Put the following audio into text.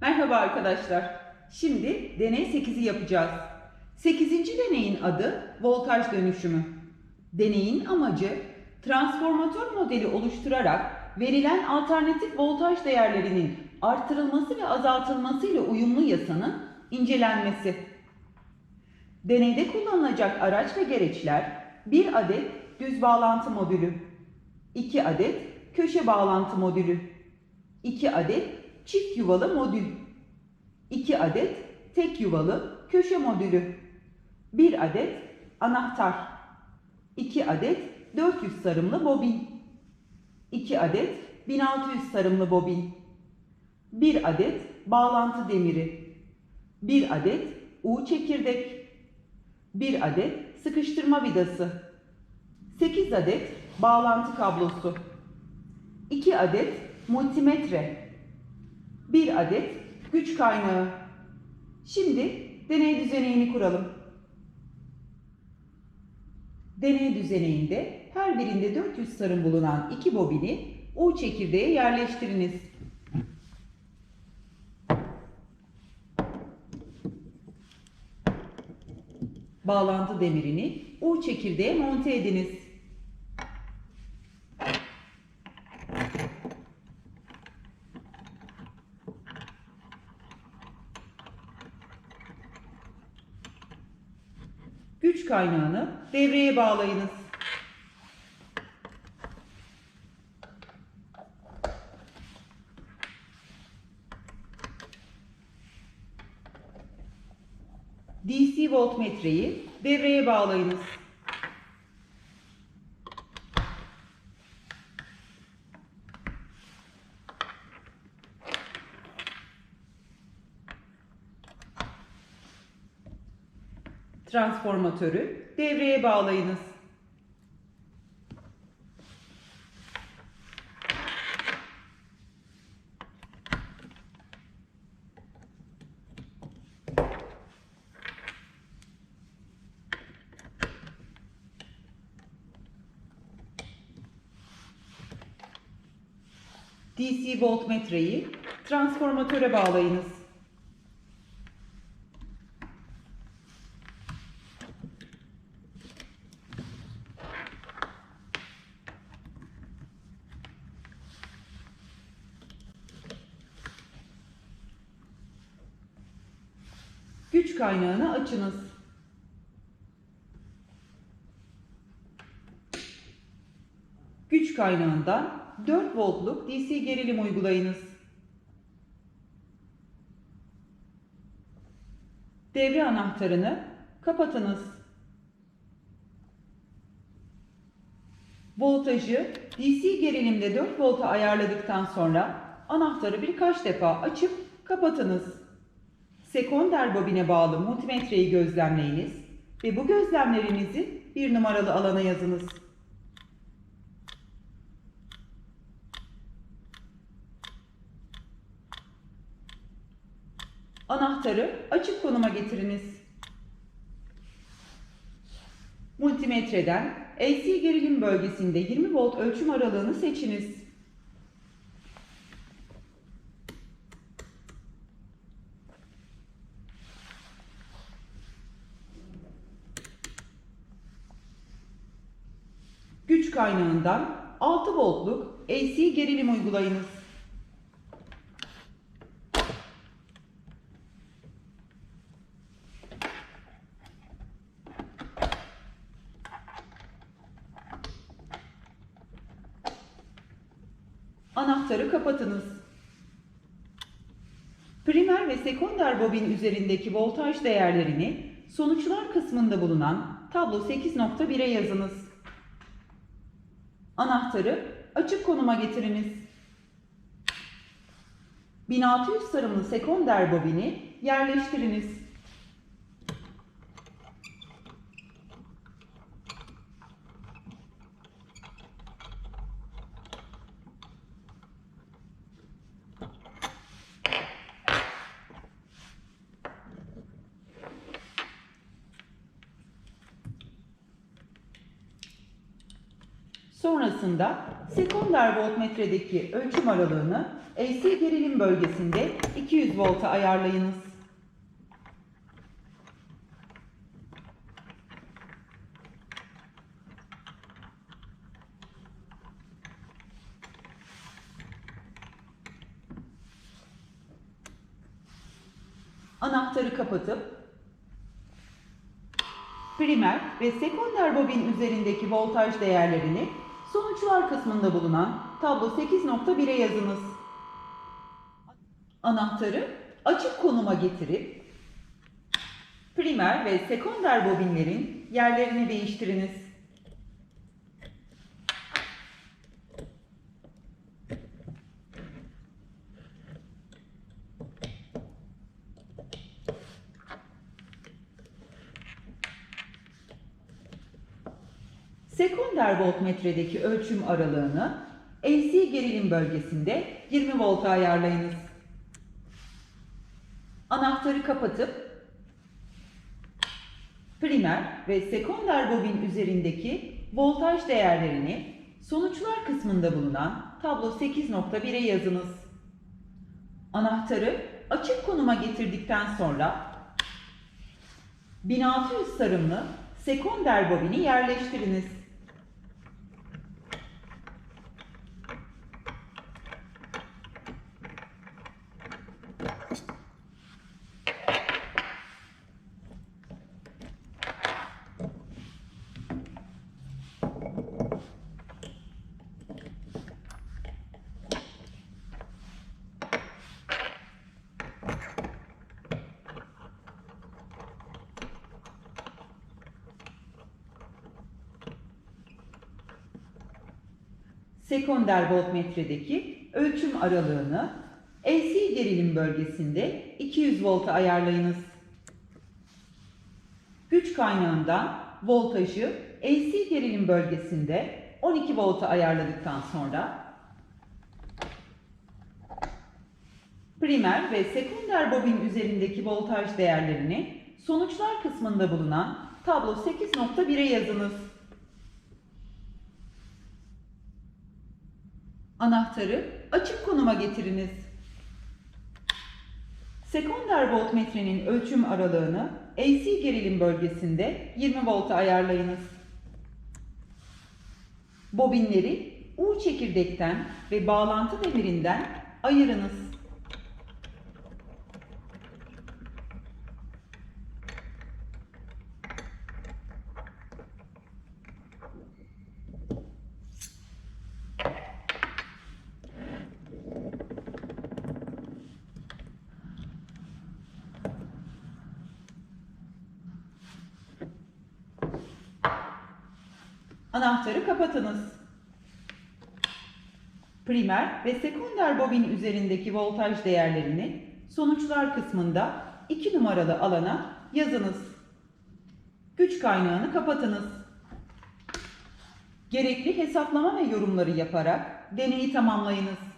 Merhaba arkadaşlar. Şimdi deney 8'i yapacağız. 8. deneyin adı voltaj dönüşümü. Deneyin amacı transformatör modeli oluşturarak verilen alternatif voltaj değerlerinin artırılması ve azaltılması ile uyumlu yasanın incelenmesi. Deneyde kullanılacak araç ve gereçler 1 adet düz bağlantı modülü, 2 adet köşe bağlantı modülü, 2 adet çift yuvalı modül, 2 adet tek yuvalı köşe modülü, 1 adet anahtar, 2 adet 400 sarımlı bobin, 2 adet 1600 sarımlı bobin, 1 adet bağlantı demiri, 1 adet U çekirdek, 1 adet sıkıştırma vidası, 8 adet bağlantı kablosu, 2 adet multimetre, 1 adet güç kaynağı. Şimdi deney düzeneğini kuralım. Deney düzeneğinde her birinde 400 sarım bulunan iki bobini U çekirdeğe yerleştiriniz. Bağlantı demirini U çekirdeğe monte ediniz. Güç kaynağını devreye bağlayınız. DC voltmetreyi devreye bağlayınız. Transformatörü devreye bağlayınız. DC voltmetreyi transformatöre bağlayınız. Güç kaynağını açınız. Güç kaynağından 4 voltluk DC gerilim uygulayınız. Devre anahtarını kapatınız. Voltajı DC gerilimde 4 volta ayarladıktan sonra anahtarı birkaç defa açıp kapatınız. Sekonder bobine bağlı multimetreyi gözlemleyiniz ve bu gözlemlerinizi bir numaralı alana yazınız. Anahtarı açık konuma getiriniz. Multimetreden AC gerilim bölgesinde 20 volt ölçüm aralığını seçiniz. Güç kaynağından 6 voltluk AC gerilim uygulayınız. Anahtarı kapatınız. Primer ve sekonder bobin üzerindeki voltaj değerlerini sonuçlar kısmında bulunan tablo 8.1'e yazınız. Anahtarı açık konuma getiriniz. 1600 sarımlı sekonder bobini yerleştiriniz. Sonrasında sekonder voltmetredeki ölçüm aralığını AC gerilim bölgesinde 200 volta ayarlayınız. Anahtarı kapatıp primer ve sekonder bobin üzerindeki voltaj değerlerini sonuçlar kısmında bulunan tablo 8.1'e yazınız. Anahtarı açık konuma getirip primer ve sekonder bobinlerin yerlerini değiştiriniz. Sekonder voltmetredeki ölçüm aralığını AC gerilim bölgesinde 20 volta ayarlayınız. Anahtarı kapatıp primer ve sekonder bobin üzerindeki voltaj değerlerini sonuçlar kısmında bulunan tablo 8.1'e yazınız. Anahtarı açık konuma getirdikten sonra 1600 sarımlı sekonder bobini yerleştiriniz. Sekonder voltmetredeki ölçüm aralığını AC gerilim bölgesinde 200 volta ayarlayınız. Güç kaynağından voltajı AC gerilim bölgesinde 12 volta ayarladıktan sonra primer ve sekonder bobin üzerindeki voltaj değerlerini sonuçlar kısmında bulunan tablo 8.1'e yazınız. Anahtarı açık konuma getiriniz. Sekonder voltmetrenin ölçüm aralığını AC gerilim bölgesinde 20 volta ayarlayınız. Bobinleri U çekirdekten ve bağlantı demirinden ayırınız. Anahtarı kapatınız. Primer ve sekonder bobin üzerindeki voltaj değerlerini sonuçlar kısmında 2 numaralı alana yazınız. Güç kaynağını kapatınız. Gerekli hesaplama ve yorumları yaparak deneyi tamamlayınız.